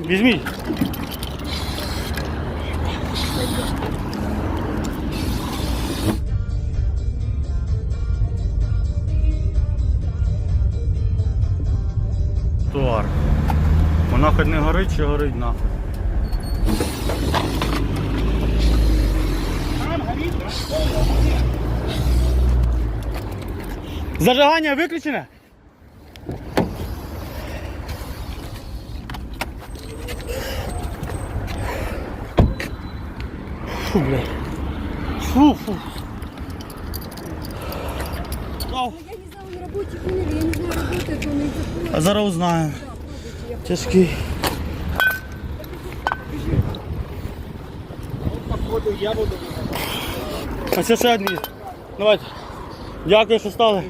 Візьміть. Туар. Вона хоч не горить, чи горить нахуй. Зажигання виключене? Фу, блядь. Фу, фу. Ау. Я не знаю, он или я не знаю, работает он или закрыт. А зараз узнаю. Тяжкий. А це ще дві. Давайте. Дякую, що стали.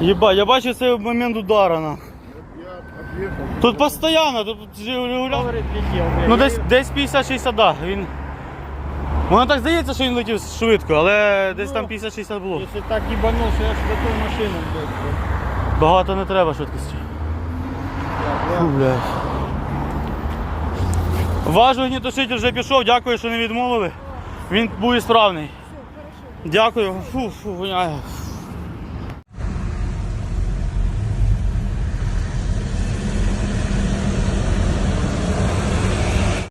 Єба, я бачу це в момент удара. На. Тут постійно, тут регулярно. Ну десь, десь 50-60, да. Він... Воно так здається, що він летів швидко, але десь там 50-60 було. Якщо так їбанувся, я ж до того машину. Багато не треба швидкості. Фу, блядь. Ваш вже пішов, дякую, що не відмовили. Він був ісправний. Дякую. Фу, фу, воняє.